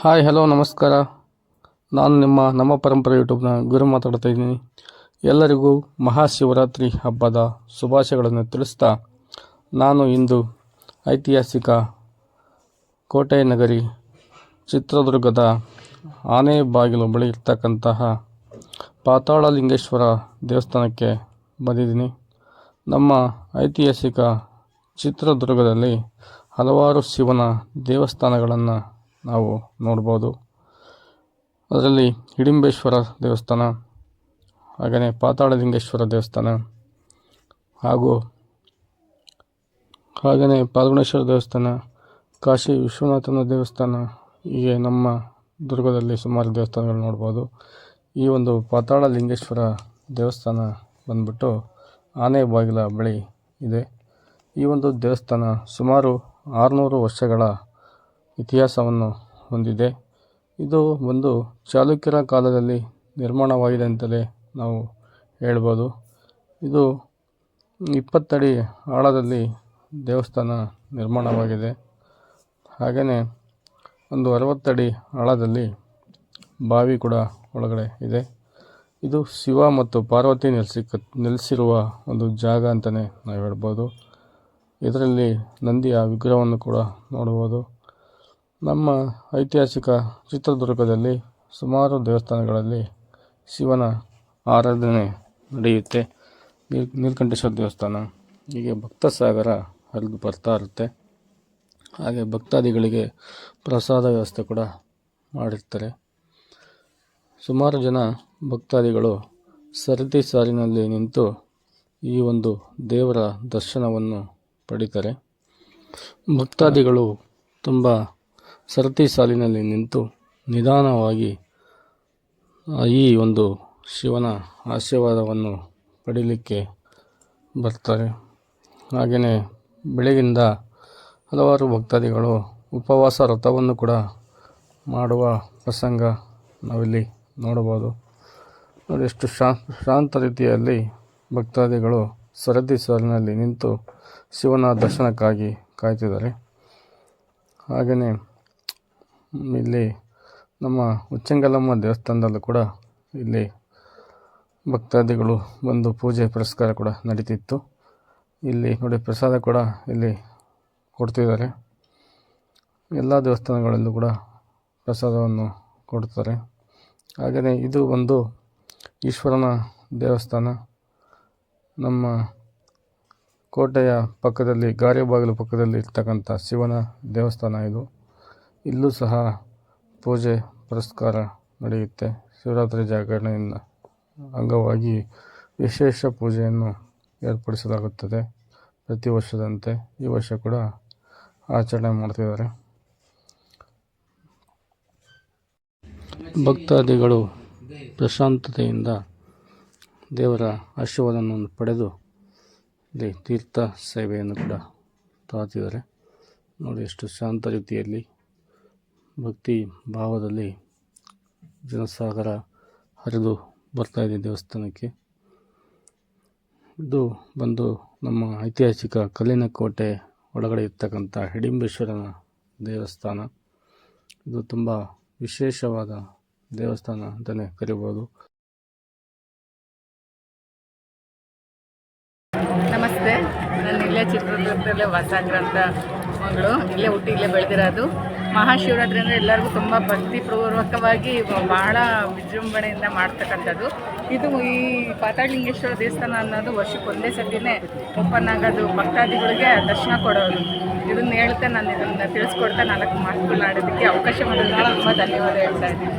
Hi hello ನಮಸ್ಕಾರ. ನಾನು ನಿಮ್ಮ ನಮ್ಮ ಪರಂಪರೆ ಯೂಟ್ಯೂಬ್ನ ಗುರು ಮಾತಾಡ್ತಾ ಇದ್ದೀನಿ. ಎಲ್ಲರಿಗೂ ಮಹಾಶಿವರಾತ್ರಿ ಹಬ್ಬದ ಶುಭಾಶಯಗಳನ್ನು ತಿಳಿಸ್ತಾ ನಾನು ಇಂದು ಐತಿಹಾಸಿಕ ಕೋಟೆ ನಗರಿ ಚಿತ್ರದುರ್ಗದ ಆನೆ ಬಾಗಿಲು ಬಳಿ ಇರ್ತಕ್ಕಂತಹ ಪಾತಾಳಲಿಂಗೇಶ್ವರ ದೇವಸ್ಥಾನಕ್ಕೆ ಬಂದಿದ್ದೀನಿ. ನಮ್ಮ ಐತಿಹಾಸಿಕ ಚಿತ್ರದುರ್ಗದಲ್ಲಿ ಹಲವಾರು ಶಿವನ ದೇವಸ್ಥಾನಗಳನ್ನು ನಾವು ನೋಡ್ಬೋದು. ಅದರಲ್ಲಿ ಹಿಡಿಂಬೇಶ್ವರ ದೇವಸ್ಥಾನ ಹಾಗೆಯೇ ಪಾತಾಳಲಿಂಗೇಶ್ವರ ದೇವಸ್ಥಾನ, ಹಾಗೂ ಹಾಗೆಯೇ ಪಾಲ್ಗುಣೇಶ್ವರ ದೇವಸ್ಥಾನ, ಕಾಶಿ ವಿಶ್ವನಾಥನ ದೇವಸ್ಥಾನ, ಹೀಗೆ ನಮ್ಮ ದುರ್ಗದಲ್ಲಿ ಸುಮಾರು ದೇವಸ್ಥಾನಗಳು ನೋಡ್ಬೋದು. ಈ ಒಂದು ಪಾತಾಳ ಲಿಂಗೇಶ್ವರ ದೇವಸ್ಥಾನ ಬಂದ್ಬಿಟ್ಟು ಆನೆ ಬಾಗಿಲ ಬಳಿ ಇದೆ. ಈ ಒಂದು ದೇವಸ್ಥಾನ ಸುಮಾರು ಆರುನೂರು ವರ್ಷಗಳ ಇತಿಹಾಸವನ್ನು ಹೊಂದಿದೆ. ಇದು ಒಂದು ಚಾಲುಕ್ಯರ ಕಾಲದಲ್ಲಿ ನಿರ್ಮಾಣವಾಗಿದೆ ಅಂತಲೇ ನಾವು ಹೇಳ್ಬೋದು. ಇದು ಇಪ್ಪತ್ತಡಿ ಆಳದಲ್ಲಿ ದೇವಸ್ಥಾನ ನಿರ್ಮಾಣವಾಗಿದೆ. ಹಾಗೆಯೇ ಒಂದು ಅರವತ್ತಡಿ ಆಳದಲ್ಲಿ ಬಾವಿ ಕೂಡ ಒಳಗಡೆ ಇದೆ. ಇದು ಶಿವ ಮತ್ತು ಪಾರ್ವತಿ ನೆಲೆಸಿ ನೆಲೆಸಿರುವ ಒಂದು ಜಾಗ ಅಂತಲೇ ನಾವು ಹೇಳ್ಬೋದು. ಇದರಲ್ಲಿ ನಂದಿಯ ವಿಗ್ರಹವನ್ನು ಕೂಡ ನೋಡ್ಬೋದು ನಮ್ಮ ಐತಿಹಾಸಿಕ ಚಿತ್ರದುರ್ಗದಲ್ಲಿ ಸುಮಾರು ದೇವಸ್ಥಾನಗಳಲ್ಲಿ ಶಿವನ ಆರಾಧನೆ ನಡೆಯುತ್ತೆ. ನೀಲ್ ನೀಲಕಂಠೇಶ್ವರ ದೇವಸ್ಥಾನ. ಹೀಗೆ ಭಕ್ತ ಸಾಗರ ಹರಿದು ಬರ್ತಾ ಇರುತ್ತೆ. ಹಾಗೆ ಭಕ್ತಾದಿಗಳಿಗೆ ಪ್ರಸಾದ ವ್ಯವಸ್ಥೆ ಕೂಡ ಮಾಡಿರ್ತಾರೆ. ಸುಮಾರು ಜನ ಭಕ್ತಾದಿಗಳು ಸರತಿ ಸಾಲಿನಲ್ಲಿ ನಿಂತು ಈ ಒಂದು ದೇವರ ದರ್ಶನವನ್ನು ಪಡಿತಾರೆ. ಭಕ್ತಾದಿಗಳು ತುಂಬ ಸರತಿ ಸಾಲಿನಲ್ಲಿ ನಿಂತು ನಿಧಾನವಾಗಿ ಈ ಒಂದು ಶಿವನ ಆಶೀರ್ವಾದವನ್ನು ಪಡೀಲಿಕ್ಕೆ ಬರ್ತಾರೆ. ಹಾಗೆಯೇ ಬೆಳಗಿಂದ ಹಲವಾರು ಭಕ್ತಾದಿಗಳು ಉಪವಾಸ ರಥವನ್ನು ಕೂಡ ಮಾಡುವ ಪ್ರಸಂಗ ನಾವಿಲ್ಲಿ ನೋಡಬಹುದು. ನೋಡಿ, ಎಷ್ಟು ಶಾಂತ ರೀತಿಯಲ್ಲಿ ಭಕ್ತಾದಿಗಳು ಸರದಿ ಸಾಲಿನಲ್ಲಿ ನಿಂತು ಶಿವನ ದರ್ಶನಕ್ಕಾಗಿ ಕಾಯ್ತಿದ್ದಾರೆ. ಹಾಗೆಯೇ ಇಲ್ಲಿ ನಮ್ಮ ಉಚ್ಚಂಗಲಮ್ಮ ದೇವಸ್ಥಾನದಲ್ಲೂ ಕೂಡ ಇಲ್ಲಿ ಭಕ್ತಾದಿಗಳು ಬಂದು ಪೂಜೆ ಪುರಸ್ಕಾರ ಕೂಡ ನಡೀತಿತ್ತು. ಇಲ್ಲಿ ನೋಡಿ ಪ್ರಸಾದ ಕೂಡ ಇಲ್ಲಿ ಕೊಡ್ತಿದ್ದಾರೆ. ಎಲ್ಲ ದೇವಸ್ಥಾನಗಳಲ್ಲೂ ಕೂಡ ಪ್ರಸಾದವನ್ನು ಕೊಡ್ತಾರೆ. ಹಾಗೆಯೇ ಇದು ಒಂದು ಈಶ್ವರನ ದೇವಸ್ಥಾನ. ನಮ್ಮ ಕೋಟೆಯ ಪಕ್ಕದಲ್ಲಿ ಗಾರೆಬಾಗಿಲು ಪಕ್ಕದಲ್ಲಿ ಇರ್ತಕ್ಕಂಥ ಶಿವನ ದೇವಸ್ಥಾನ ಇದು. ಇಲ್ಲೂ ಸಹ ಪೂಜೆ, ಪುರಸ್ಕಾರ ನಡೆಯುತ್ತೆ. ಶಿವರಾತ್ರಿ ಜಾಗರಣೆಯಿಂದ ಅಂಗವಾಗಿ ವಿಶೇಷ ಪೂಜೆಯನ್ನು ಏರ್ಪಡಿಸಲಾಗುತ್ತದೆ. ಪ್ರತಿ ವರ್ಷದಂತೆ ಈ ವರ್ಷ ಕೂಡ ಆಚರಣೆ ಮಾಡ್ತಿದ್ದಾರೆ. ಭಕ್ತಾದಿಗಳು ಪ್ರಶಾಂತತೆಯಿಂದ ದೇವರ ಆಶೀರ್ವಾದವನ್ನು ಪಡೆದು ಇಲ್ಲಿ ತೀರ್ಥ ಸೇವೆಯನ್ನು ಕೂಡ ತಾತಿದ್ದಾರೆ. ನೋಡಿ ಎಷ್ಟು ಶಾಂತ ರೀತಿಯಲ್ಲಿ ಭಕ್ತಿ ಭಾವದಲ್ಲಿ ಜನಸಾಗರ ಹರಿದು ಬರ್ತಾ ಇದೆ ದೇವಸ್ಥಾನಕ್ಕೆ. ಇದು ಬಂದು ನಮ್ಮ ಐತಿಹಾಸಿಕ ಕಲ್ಲಿನ ಕೋಟೆ ಒಳಗಡೆ ಇರ್ತಕ್ಕಂಥ ಹಿಡಿಂಬೇಶ್ವರನ ದೇವಸ್ಥಾನ. ಇದು ತುಂಬ ವಿಶೇಷವಾದ ದೇವಸ್ಥಾನ ಅಂತಲೇ ಕರಿಬೋದು. ನಮಸ್ತೆ. ನಾನು ಇಲ್ಲೇ ಚಿತ್ರದುರ್ಗದಲ್ಲೇ ವಾಸಾಗ್ರಂಥ ಮಗಳು. ಇಲ್ಲೇ ಹುಟ್ಟಿ ಇಲ್ಲೇ ಬೆಳೆದಿರೋದು. ಮಹಾಶಿವರಾತ್ರಿ ಅಂದರೆ ಎಲ್ಲರಿಗೂ ತುಂಬ ಭಕ್ತಿಪೂರ್ವಕವಾಗಿ ಬಹಳ ವಿಜೃಂಭಣೆಯಿಂದ ಮಾಡ್ತಕ್ಕಂಥದ್ದು. ಇದು ಈ ಪಾತಾಳಲಿಂಗೇಶ್ವರ ದೇವಸ್ಥಾನ ಅನ್ನೋದು ವರ್ಷಕ್ಕೆ ಒಂದೇ ಸತಿನೇ ಓಪನ್ ಆಗೋದು. ಭಕ್ತಾದಿಗಳಿಗೆ ದರ್ಶನ ಕೊಡೋದು. ಇದನ್ನ ಹೇಳ್ತಾ ನಾನು ಇದನ್ನು ತಿಳಿಸ್ಕೊಡ್ತಾ ನಾಲ್ಕು ಮಾತುಗಳಾಡೋದಕ್ಕೆ ಅವಕಾಶ ಮಾಡೋದಕ್ಕೆ ತುಂಬ ಧನ್ಯವಾದ ಹೇಳ್ತಾ ಇದ್ದೀನಿ.